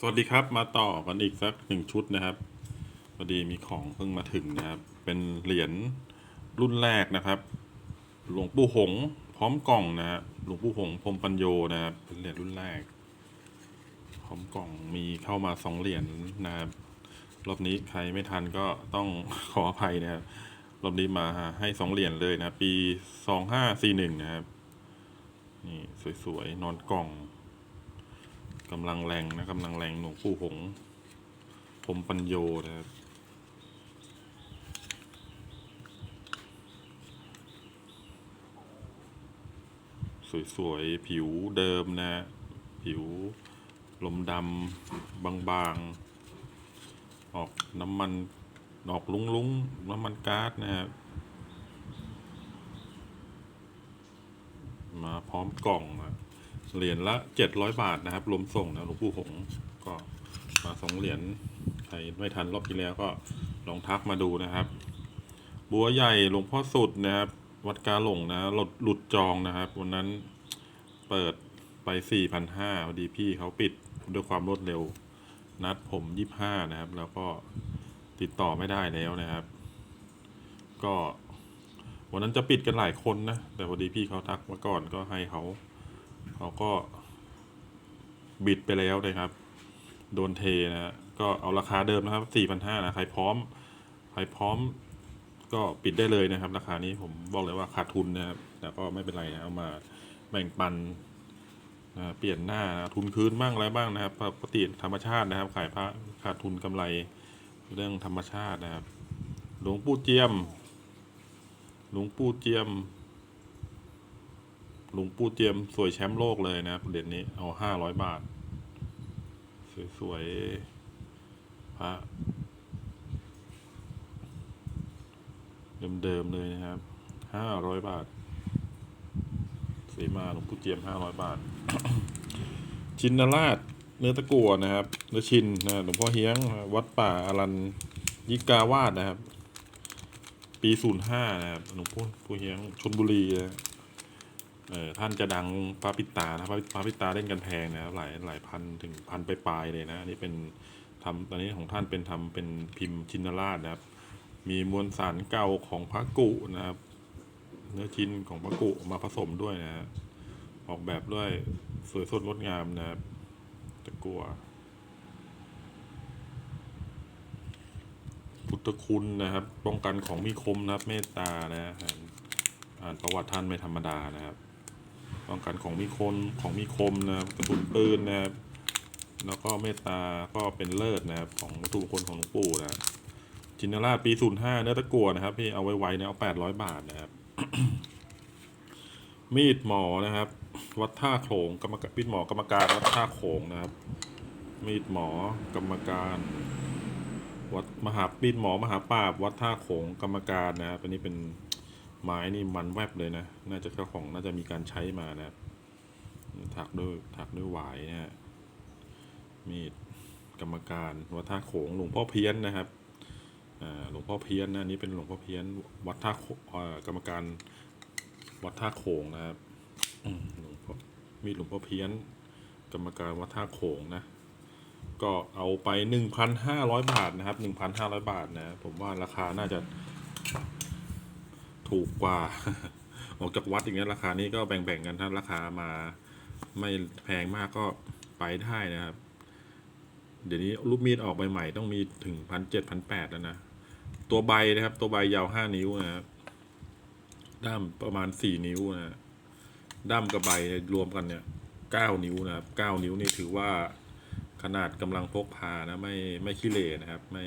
สวัสดีครับมาต่อกันอีกสักหนึ่งชุดนะครับพอดีมีของเพิ่งมาถึงนะครับ เป็นเหรียญรุ่นแรกนะครับ หลวงปู่หง พร้อมกล่องนะฮะหลวงปู่หงพรมปัญโยนะครับเป็นเหรียญรุ่นแรก พร้อมกล่องมีเข้ามาสองเหรียญนะครับรอบนี้ใครไม่ทันก็ต้องขออภัยนะครับรอบนี้มาให้สองเหรียญเลยนะ ปีสองห้าสี่หนึ่งนะครับนี่สวยๆนอนกล่อง กำลังแรงนะกำลังแรงหลวงปู่หงส์พรมปัญโยนะครับสวยๆ ผิวเดิมนะ ผิวลมดำบางๆ ออกน้ำมันออกลุ้งๆ น้ำมันก๊าซนะครับมาพร้อมกล่องนะ เหรียญละเจ็ดร้อยบาทนะครับรวมส่งนะหลวงปู่หงก็มาสองเหรียญใครไม่ทันรอบที่แล้วก็ลองทักมาดูนะครับ บัวใหญ่หลวงพ่อสุดนะครับ วัดกาหลงนะหลุดหลุดจองนะครับวันนั้นเปิดไปสี่พันห้าพอดีพี่เขาปิดด้วยความรวดเร็ว นัดผมยี่ห้านะครับ แล้วก็ติดต่อไม่ได้แล้วนะครับ ก็วันนั้นจะปิดกันหลายคนนะ แต่พอดีพี่เขาทักมาก่อนก็ให้เขา เขาก็บิดไปแล้วนะครับ โดนเทนะก็เอาราคาเดิมนะครับสี่พันห้านะใครพร้อมใครพร้อม ก็ปิดได้เลยนะครับ ราคานี้ผมบอกเลยว่าขาดทุนนะครับแต่ก็ไม่เป็นไรนะเอามาแบ่งปันนะเปลี่ยนหน้านะทุนคืนบ้างอะไรบ้างนะครับปกติธรรมชาตินะครับขายพระขาดทุนกำไรเรื่องธรรมชาตินะครับ หลวงปู่เจียม หลวงปู่เจียม ลวงปู่เจียมสวยแชมป์โลกเลยนะครับเหรียญนี้เอาห้าร้อยบาท สวยๆพระเดิมๆเลยนะครับห้าร้อยบาทสีมาหลวงปู่เจียมห้าร้อยบาท ชินราชเนื้อตะกั่วนะครับเนื้อชินนะหลวงพ่อเฮียง วัดป่าอารันยิกาวาดนะครับ ปีศูนย์ห้านะครับหลวงพ่อผู้เฮียงชนบุรีนะ เออท่านจะดังพระปิตานะพระพระปิตาเล่นกันแพงนะครับหลายหลายพันถึงพันไปปลายเลยนะอันนี่เป็นทำตอนนี้ของท่านเป็นทำเป็นพิมพ์ชินราชนะครับ มีมวลสารเก่าของพระกุนะครับ เนื้อชิ้นของพระกุมาผสมด้วยนะฮะออกแบบด้วยสวยสดงดงามนะครับตะกัวพุทธคุณนะครับ ป้องกันของมีคมนะครับ เมตตานะฮะอ่านประวัติท่านไม่ธรรมดานะครับ ป้องกันของมีคมของมีคมนะครับกระสุนปืนนะครับแล้วก็เมตตาก็เป็นเลิศนะครับของวัตถุมงคลของหลวงปู่นะจินนาราชปีศูนย์ห้าเนื้อตะกั่วนะครับพี่เอาไว้ไว้เนี่ยเอาแปดร้อยบาทนะครับ มีดหมอนะครับ วัดท่าโขงกรรมการมีดหมอกรรมการวัดท่าโขงนะครับ มีดหมอกรรมการ วัดมหาปีนหมอมหาปราบวัดท่าโขงกรรมการนะครับอันนี้เป็น ไม้นี่มันแวบเลยนะ น่าจะเจ้าของน่าจะมีการใช้มานะครับถักด้วยถักด้วยหวายนะฮะมีดกรรมการวัดท่าโขงหลวงพ่อเพี้ยนนะครับอ่าหลวงพ่อเพี้ยนนะนี้เป็นหลวงพ่อเพี้ยน วัดท่าโขอ่ากรรมการวัดท่าโขงนะครับมหลวงพ่อมีหลวงพ่อเพี้ยน กรรมการวัดท่าโขงนะ ก็เอาไปหนึ่งพันห้าร้อยบาทนะครับหนึ่งพันห้าร้อยบาทนะ ผมว่าราคาน่าจะ ถูกกว่า ออกจากวัดอย่างเงี้ยราคานี้ก็แบ่งๆกันถ้าราคามาไม่แพงมากก็ไปได้นะครับ เดี๋ยวนี้รูปมีดออกใหม่ๆต้องมีถึงพันเจ็ดพันแปดแล้วนะ ตัวใบนะครับ ตัวใบยาวห้านิ้วนะครับด้ามประมาณสี่นิ้วนะด้ามกับใบรวมกันเนี่ยเก้านิ้วนะครับเก้านิ้วนี่ถือว่าขนาดกำลังพกพานะไม่ไม่ขี้เหร่นะครับ ไม่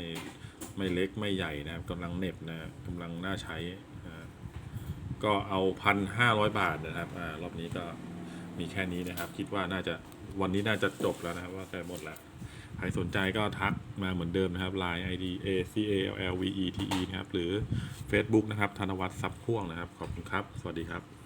ไม่เล็กไม่ใหญ่นะครับกำลังเน็บนะกำลังน่าใช้ ก็เอาพันห้าร้อยบาทนะครับอ่ารอบนี้ก็มีแค่นี้นะครับ คิดว่าน่าจะวันนี้น่าจะจบแล้วนะครับว่าใกล้หมดแล้วใครสนใจก็ทักมาเหมือนเดิมนะครับ Line ID A C A L L V E T E นะครับ หรือ Facebook นะครับ ธนวัฒน์ซับพ่วงนะครับ ขอบคุณครับ สวัสดีครับ